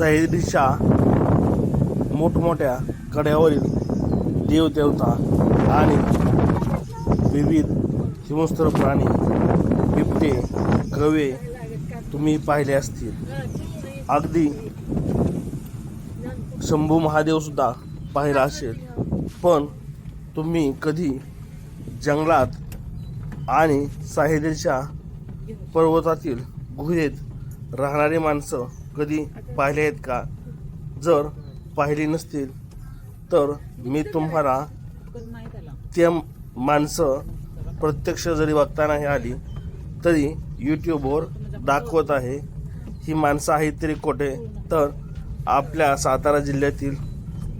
सह्याद्रीच्या मोठमोठ्या कड्यावरील देवदेवता आणि विविध हिमस्त्र प्राणी बिबटे गवे तुम्ही पाहिले असतील. अगदी शंभू महादेवसुद्धा पाहिला असेल. पण तुम्ही कधी जंगलात आणि साहेदेच्या पर्वतातील गुहेत राहणारी माणसं कधी पाहिले आहेत का? जर पाहिली नसतील तर मी तुम्हाला ते माणसं प्रत्यक्ष जरी बघताना हे आली तरी यूट्यूबवर दाखवत आहे ही माणसं आहेत तरी कुठे तर आपल्या सातारा जिल्ह्यातील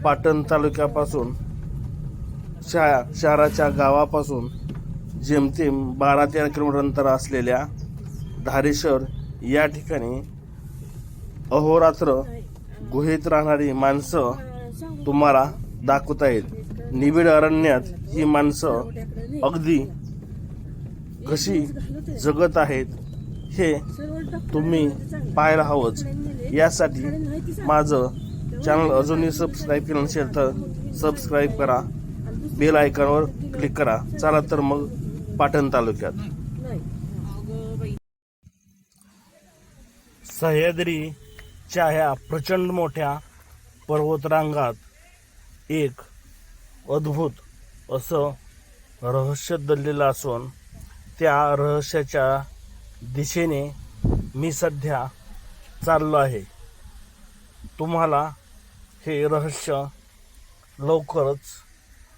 पाटण तालुक्यापासून शा शहराच्या गावापासून जेमतेम बारा तेरा किलोमीटर अंतर असलेल्या धारेश्वर या ठिकाणी अहोरात्र गुहेत राहणारी माणसं तुम्हाला दाखवता येत. निबिड अरण्यात ही माणसं अगदी कशी जगत आहेत. हे तुम्ही पाहायला हवंच. यासाठी माझं चॅनल अजूनही सबस्क्राईब केलं नसेल तर सबस्क्राईब करा. बेल आयकॉनवर क्लिक करा. चला तर मग पाटण तालुक्यात. सह्याद्री आजच्या ह्या प्रचंड मोठ्या पर्वतरांगात एक अद्भुत असं रहस्य दडलेलं असून त्या रहस्याच्या दिशेने मी सध्या चाललो आहे. तुम्हाला हे रहस्य लवकरच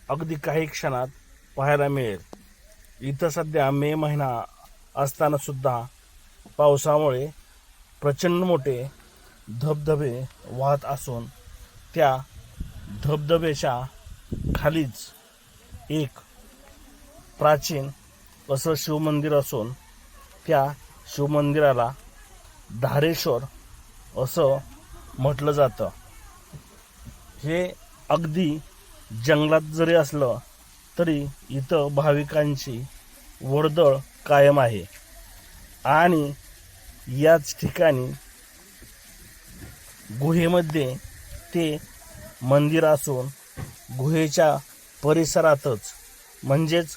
अगदी काही क्षणात पाहायला मिळेल. इथं सध्या मे महिना असतानासुद्धा पावसामुळे प्रचंड मोठे धबधबे वाहत असून त्या धबधब्याच्या खालीच एक प्राचीन असं शिवमंदिर असून त्या शिवमंदिराला धारेश्वर असं म्हटलं जातं. हे अगदी जंगलात जरी असलं तरी इथं भाविकांची वर्दळ कायम आहे. आणि याच ठिकाणी गुहेमध्ये ते मंदिर असून गुहेच्या परिसरातच म्हणजेच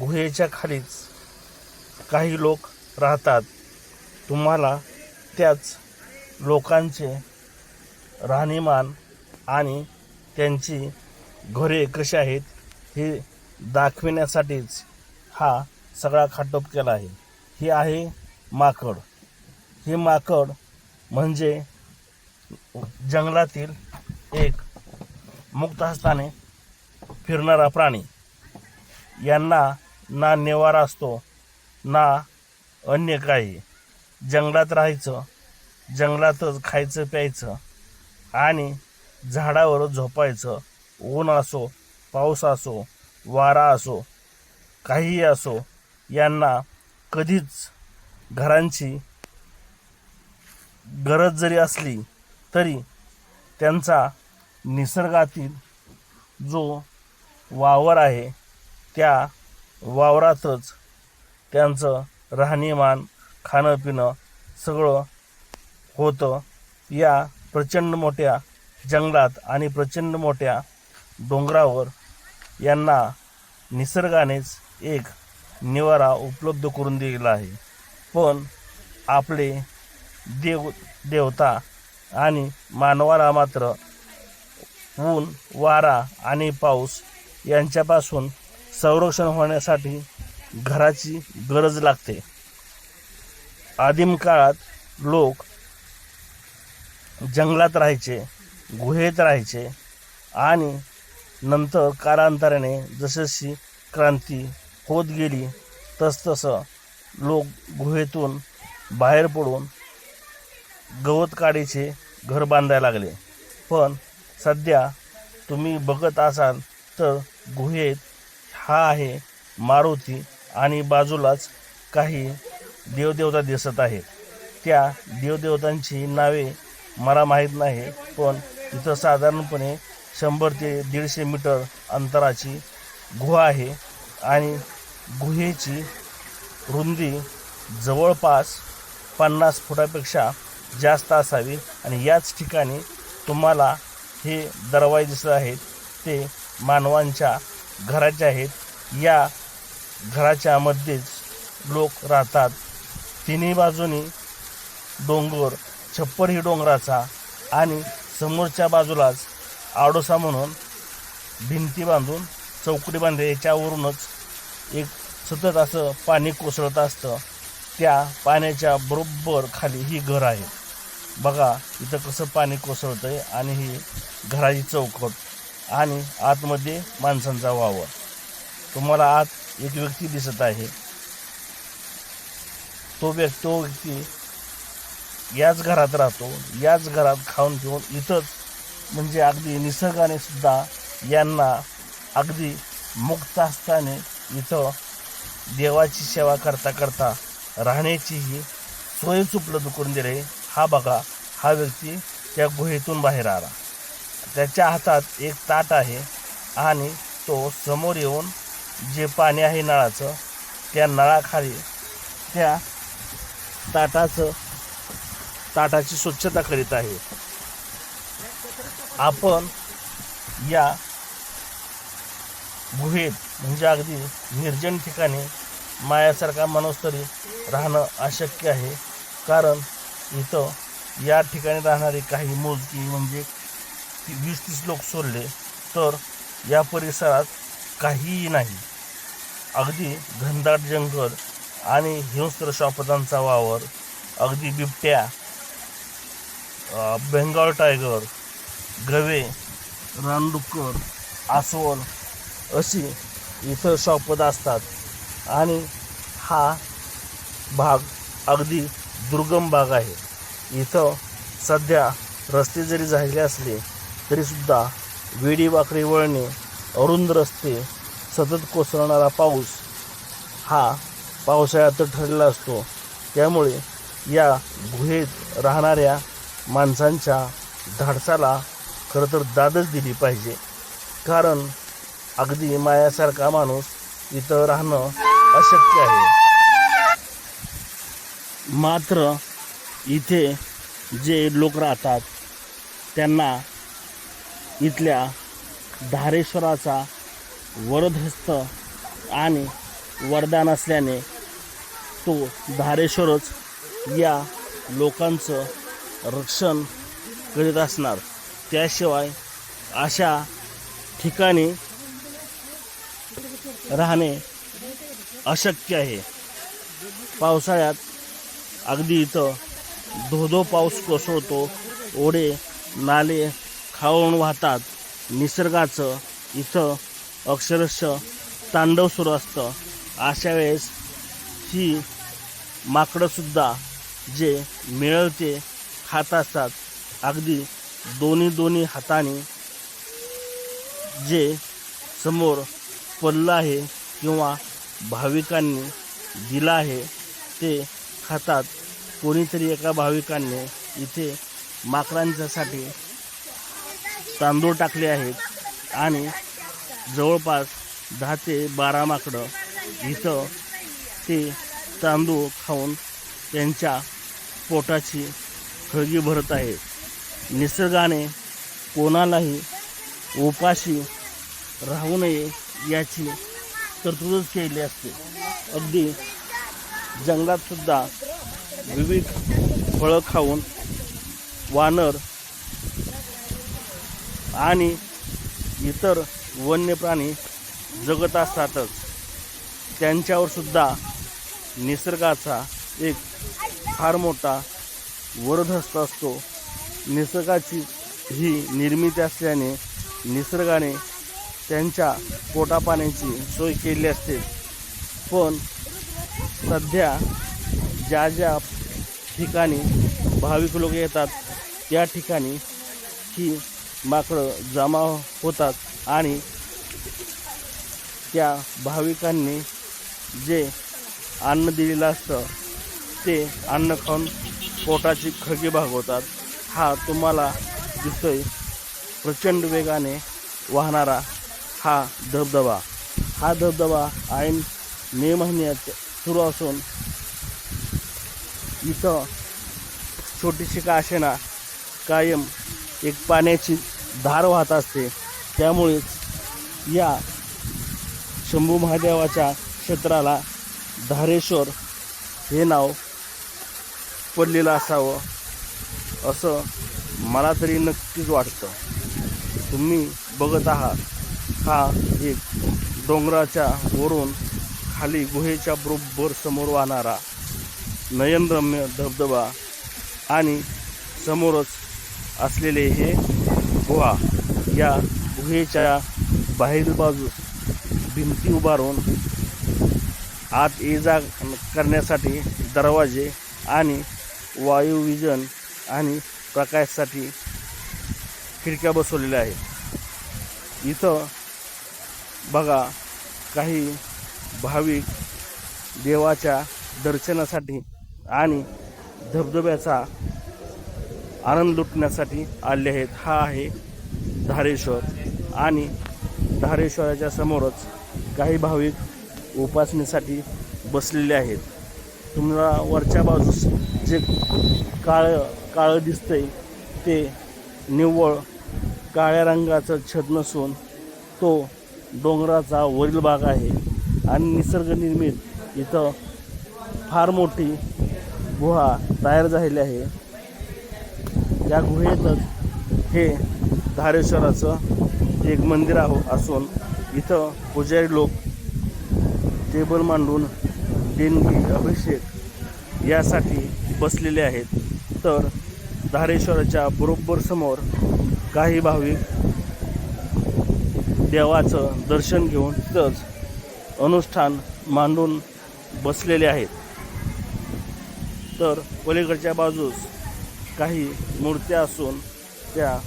गुहेच्या खालीच काही लोक राहतात. तुम्हाला त्याच लोकांचे राहणीमान आणि त्यांची घरे कशी आहेत हे दाखविण्यासाठीच हा सगळा खाटोप केला आहे. हे आहे माकड. हे माकड म्हणजे जंगलातील एक मुक्त हस्ताने फिरणारा प्राणी. यांना ना निवारा असतो ना अन्य काही. जंगलात राहायचं जंगलातच खायचं प्यायचं आणि झाडावर झोपायचं. ऊन असो पाऊस असो वारा असो काहीही असो यांना कधीच घरांची गरज जरी असली तरी त्यांचा निसर्गातील जो वावर आहे त्या वावरातच त्यांचं राहणीमान खाणं पिणं सगळं होतं. या प्रचंड मोठ्या जंगलात आणि प्रचंड मोठ्या डोंगरावर यांना निसर्गानेच एक निवारा उपलब्ध करून दिलेला आहे. पण आपले देव देवता आणि मानवाला मात्र ऊन वारा आणि पाऊस यांच्यापासून संरक्षण होण्यासाठी घराची गरज लागते. आदिम काळात लोक जंगलात राहायचे गुहेत राहायचे आणि नंतर कालांतराने जसजशी क्रांती होत गेली तसतसं लोक गुहेतून बाहेर पडून गवत काडीचे घर बांधायला लागले. पण सध्या तुम्ही बघत असाल तर गुहेत हा आहे मारुती आणि बाजूलाच काही देवदेवता दिसत आहेत. त्या देवदेवतांची नावे मला माहीत नाही पण इथं साधारणपणे शंभर ते दीडशे मीटर अंतराची गुहा आहे आणि गुहेची रुंदी जवळपास पन्नास फुटापेक्षा जास्त असावी आणि याच ठिकाणी तुम्हाला हे दरवाजे दिसत आहेत ते मानवांच्या घराचे आहेत. या घराच्या मध्येच लोक राहतात. तिन्ही बाजूनी डोंगर छप्पर ही डोंगराचा आणि समोरच्या बाजूलाच आडोसा म्हणून भिंती बांधून चौकडी बांधली. याच्यावरूनच एक सतत असं पाणी कोसळत असतं. त्या पाण्याच्या बरोबर खाली ही घर आहे. बघा इथं कसं पाणी कोसळतं आहे आणि ही घराची चौकट आणि आतमध्ये माणसांचा वावर तुम्हाला आत एक व्यक्ती दिसत आहे तो व्यक्ती तो व्यक्ती याच घरात राहतो याच घरात खाऊन पिऊन इथंच म्हणजे अगदी निसर्गाने सुद्धा यांना अगदी मुक्त असताना इथं देवाची सेवा करता करता राहण्याचीही सोयच उपलब्ध करून दिली आहे. हा बघा हा व्यक्ती त्या गुहेतून बाहेर आला. त्याच्या हातात एक ताट आहे आणि तो समोर येऊन जे पाणी आहे नळाचं त्या नळाखाली त्या ताटाचं ताटाची स्वच्छता करीत आहे. आपण या गुहेत म्हणजे अगदी निर्जन ठिकाणी मायासारखा माणूस तरी राहणं अशक्य आहे. कारण इथं या ठिकाणी राहणारे काही मोजकी म्हणजे ती- वीस तीस लोक सोडले तर या परिसरात काहीही नाही. अगदी घनदाट जंगल आणि हिंस्त्र शापदांचा वावर अगदी बिबट्या अ, बेंगाल टायगर गवे रानडुक्कर आसवल अशी इथं शॉपद असतात. आणि हा भाग अगदी दुर्गम भाग आहे. इथं सध्या रस्ते जरी झालेले असले तरीसुद्धा वेडी वाकडी वळणे अरुंद रस्ते सतत कोसळणारा पाऊस हा पावसाळ्यात ठरलेला असतो. त्यामुळे या गुहेत राहणाऱ्या माणसांच्या धाडसाला खरं तर दादच दिली पाहिजे. कारण अगदी मायासारखा माणूस इथं राहणं अशक्य आहे. मात्र इथे जे लोक राहतात त्यांना इथल्या धारेश्वराचा वरदहस्त आणि वरदान असल्याने तो धारेश्वरच या लोकांचं रक्षण करीत असणार. त्याशिवाय अशा ठिकाणी राहणे अशक्य आहे. पावसाळ्यात अगदी इथं धोधो पाऊस कोसळतो ओढे नाले खाऊन वाहतात. निसर्गाचं इथं अक्षरशः तांडव सुरू असतं. अशा वेळेस ही माकडंसुद्धा जे मिळेल ते खात असतात. अगदी दोन्ही दोन्ही हाताने जे समोर पडलं आहे किंवा भाविकांनी दिलं आहे ते खातात. कोणीतरी एका भाविकांनी इथे माकडांच्यासाठी तांदूळ टाकले आहेत आणि जवळपास दहा ते बारा माकडं इथं ते तांदूळ खाऊन त्यांच्या पोटाची खळगी भरत आहेत. निसर्गाने कोणालाही उपाशी राहू नये याची तरतूदच केली असते. अगदी जंगलात सुद्धा विविध फळं खाऊन वानर आणि इतर वन्य प्राणी जगत असतातच. त्यांच्यावर सुद्धा निसर्गाचा एक फार मोठा वरदहस्त असतो. निसर्गाची ही निर्मिती असल्याने निसर्गाने त्यांच्या पोटापाण्याची सोय केली असते. पण सध्या ज्या ज्या ठिकाणी भाविक लोक येतात त्या ठिकाणी ही माकडं जमा होतात आणि त्या भाविकांनी जे अन्न दिलेलं असतं ते अन्न खाऊन पोटाची खळगी भागवतात. हा तुम्हाला दिसतोय प्रचंड वेगाने वाहणारा हा धबधबा. हा धबधबा ऐन मे महिन्यात सुरू असून इथं छोटीशी का असेना कायम एक पाण्याची धार वाहत असते. त्यामुळेच या शंभू महादेवाच्या क्षेत्राला धारेश्वर हे नाव पडलेलं असावं असं मला तरी नक्कीच वाटतं. तुम्ही बघत आहात हा एक डोंगराच्या वरून खाली गुहेच्या बरोबर समोर वाहणारा नयनरम्य धबधबा आणि समोरच असलेले हे गुहा या गुहेच्या बाहेरील बाजूस भिंती उभारून आत ये जा करण्यासाठी दरवाजे आणि वायुविजन आणि प्रकाशासाठी खिडक्या बसवलेल्या आहेत. इथं बघा काही भाविक देवाच्या दर्शनासाठी आणि धबधब्याचा आनंद लुटण्यासाठी आले आहेत. हा आहे धारेश्वर. आणि धारेश्वराच्या समोरच काही भाविक उपासनेसाठी बसलेले आहेत. तुम्हाला वरच्या बाजूस जे काळं काळं दिसतंय ते निव्वळ काळ्या रंगाचं छत नसून तो डोंगराचा वरील भाग आहे. आणि निसर्गनिर्मित इथं फार मोठी गुहा तयार झालेली आहे. या गुहेतच हे धारेश्वराचं एक मंदिर आहो असून इथं पुजारी लोक टेबल मांडून देणगी अभिषेक यासाठी बसलेले आहेत. तर धारेश्वराच्या बरोबर समोर काही भाविक देवाचं दर्शन घेऊन तिथंच अनुष्ठान मांडून बसलेले आहेत. तर पलीकडच्या बाजूस काही मूर्त्या असून त्या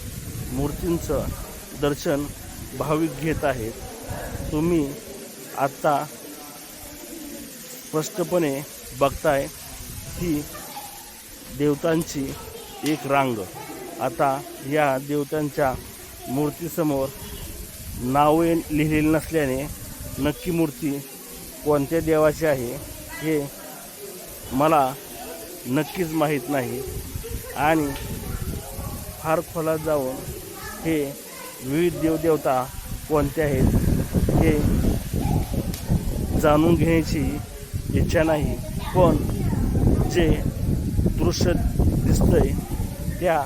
मूर्तींचं दर्शन भाविक घेत आहेत. तुम्ही आत्ता स्पष्टपणे बघताय ही देवतांची एक रांग. आता या देवतांच्या मूर्तीसमोर नावे लिहिलेली नसल्याने नक्की मूर्ती कोणत्या देवाची आहे हे मला नक्कीच माहीत नाही. आणि फार खोलात जाऊन हे विविध देवदेवता कोणत्या आहेत हे जाणून घेण्याची इच्छा नाही. पण जे दृश्य दिसतंय त्या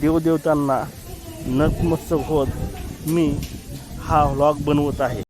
देवदेवतांना नतमस्तक होत मी हा व्लॉग बनवत आहे.